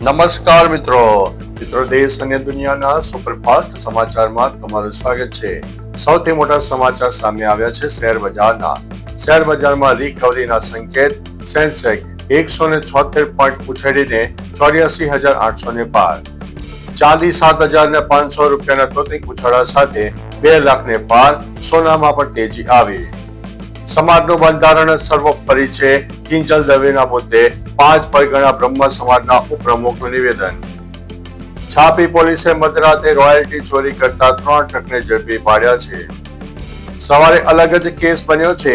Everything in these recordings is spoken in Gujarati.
નમસ્કાર મિત્રો. મિત્રો, દેશ અને દુનિયાના સુપરફાસ્ટ સમાચારમાં તમારું સ્વાગત છે. સૌથી મોટા સમાચાર સામે આવ્યા છે શેર બજારના. શેર બજારમાં રિકવરીના સંકેત. સેન્સેક્સ એકસો ને છોતેર પોઈન્ટ ઉછેડીને ચોર્યાસી હજાર આઠસો ને પાર ચાંદી સાત હજાર ને પાંચસો રૂપિયાના તોતિક ઉછાળા સાથે બે લાખ ને પાર સોનામાં પણ તેજી આવી. સમાજનું બંધારણ સર્વોપરી છે. કિંજલ દવેના મુદ્દે પાંચ પરગણા બ્રહ્મ સમાજના ઉપપ્રમુખનું નિવેદન. છાપી પોલીસે મધરાતે રોયલ્ટી ચોરી કરતા ત્રણ ટ્રકને ઝડપી પાડ્યા છે. સવારે અલગ જ કેસ બન્યો છે.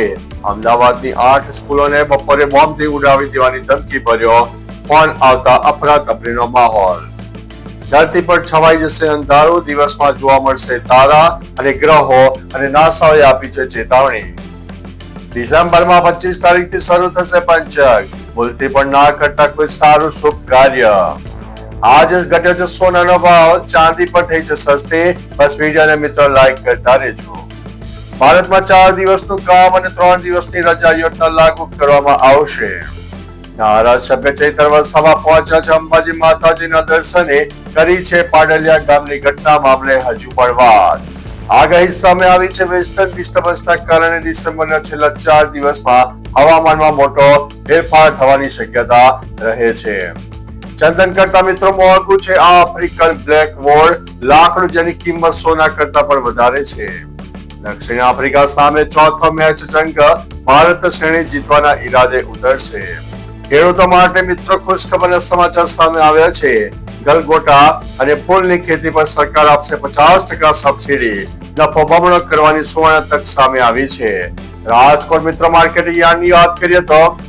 અમદાવાદની આઠ સ્કૂલોને બપોરે બોમ્બથી ઉડાવી દેવાની ધમકી ભર્યો ફોન આવતા અફરાતફરીનો માહોલ. ધરતી પર છવાઈ જશે અંધારું, દિવસમાં જોવા મળશે તારા અને ગ્રહો અને નાસાઓએ આપી છે ચેતવણી. ડિસેમ્બરમાં પચીસ તારીખથી શરૂ થશે પંચક. ભૂલથી પણ ના કરતા કોઈ સારું શુભ કાર્ય. આજે ઘટ્યો છે સોનાનો ભાવ. ચાંદી પર થઈ છે સસ્તી. બસ વિડીયોને મિત્રો લાઈક કરતા રહેજો. ભારતમાં ચાર દિવસનું કામ અને ત્રણ દિવસની રજા યોજના લાગુ કરવામાં આવશે. ધારાસભ્ય ચૈતર વસાવા પહોંચ્યા છે અંબાજી માતાજીના દર્શને. કરી છે પાડલિયા ગામની ઘટના મામલે હજુ પણ વાત. આગાહી સામે આવી છે વેસ્ટર્ન ડિસ્ટર્બન્સના કારણે ડિસેમ્બરના છેલ્લા ચાર દિવસમાં હવામાનમાં મોટો ફેરફાર થવાની શક્યતા રહે છે. ચંદન કરતા મિત્રો મોંઘું છે, આ આફ્રિકન બ્લેક વોર્ડ લાકડું જેની કિંમત સોના કરતા પણ વધારે છે. દક્ષિણ આફ્રિકા સામે ચોથો મેચ જંગ, ભારત શ્રેણી જીતવાના ઈરાદે ઉતરશે. ખેડૂતો માટે મિત્રો ખુશખબરના સમાચાર સામે આવ્યા છે. ગલગોટા અને ફૂલની ખેતી પર સરકાર આપશે પચાસ ટકા સબસિડી. નફો બમણો કરવાની સુવર્ણ તક સામે આવી છે. રાજકોટ મિત્ર માર્કેટ યાર્ડની વાત કરીએ તો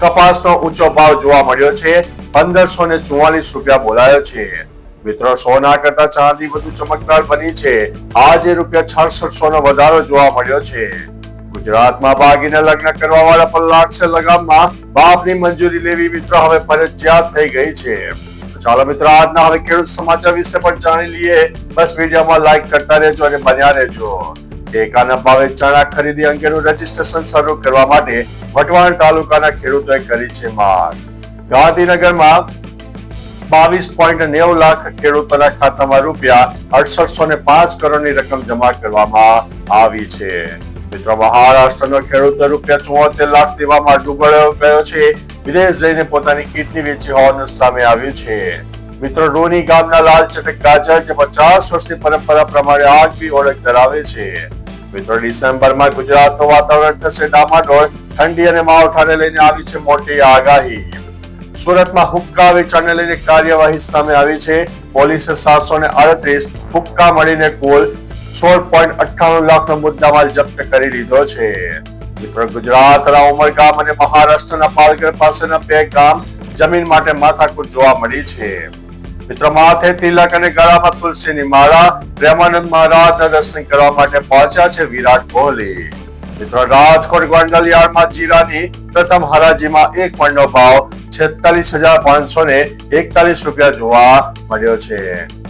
કપાસનો ઊંચો ભાવ જોવા મળ્યો છે. પંદરસો ને ચુવાલીસ રૂપિયા બોલાયો છે. મિત્રો, સોના કરતા ચાંદી વધુ ચમકદાર બની છે. આજે રૂપિયા છાસઠસો નો વધારો જોવા મળ્યો છે. ગુજરાતમાં ભાગીને લગ્ન કરવા વાળા પર લાગશે લગામમાં. બાપની મંજૂરી લેવી મિત્રો હવે ફરજિયાત થઈ ગઈ છે. ચાલો મિત્રો, આજના હવે ખેડૂત સમાચાર વિશે પણ જાણી લઈએ. બસ વિડીયોમાં લાઈક કરતા રહેજો અને બન્યા રહેજો. ટેકાના ભાવે ચણા ખરીદી અંગેનું રજીસ્ટ્રેશન શરૂ કરવા માટે વટવાણ તાલુકાના ખેડૂતોએ કરી છે માંગ. ગાંધીનગરમાં બાવીસ પોઈન્ટ નેવું લાખ ખેડૂતોના ખાતામાં રૂપિયા અડસઠસો ને પાંચ કરોડની રકમ જમા કરવામાં આવી છે. મિત્રો, મહારાષ્ટ્રનો ખેડૂતો રૂપિયા ચુમ્મોતેર લાખ દેવામાં ડૂબળ્યો ગયો છે. વિદેશ જઈને પોતાની કિડની વેચી હોવાનું સામે આવ્યું છે. મિત્રો, રોની ગામના લાલ ચટક ગાજર જે પચાસ વર્ષની પરંપરા પ્રમાણે આગવી ઓળખ ધરાવે છે. મિત્રો, ડિસેમ્બરમાં ગુજરાતનું વાતાવરણ થશે ડામાડોળ, ઠંડી અને માવઠાને લઈને આવી છે મોટી આગાહી. સુરતમાં હુક્કા વેચાણને લઈને કાર્યવાહી સામે આવી છે. પોલીસે સાતસો ને અડત્રીસ હુક્કા મળીને કુલ સોળ પોઈન્ટ અઠ્ઠાણું લાખનો મુદ્દામાલ જપ્ત કરી લીધો છે. મિત્રો ગુજરાતના ઉમરગામ અને મહારાષ્ટ્રના પાલઘર પાસેના બે ગામ જમીન માટે માથાકૂટ જોવા મળી છે. મિત્રો, માથે તિલક અને ગળામાં તુલસીની માળા પ્રેમાનંદ મહારાજના દર્શન કરવા માટે પહોંચ્યા છે વિરાટ કોહલી. મિત્રો, રાજકોટ ગોંડલ યાર્ડમાં જીરાની પ્રથમ હરાજીમાં એક મણનો ભાવ છેતાલીસ હજાર પાંચસો ને એકતાલીસ રૂપિયા જોવા મળ્યો છે.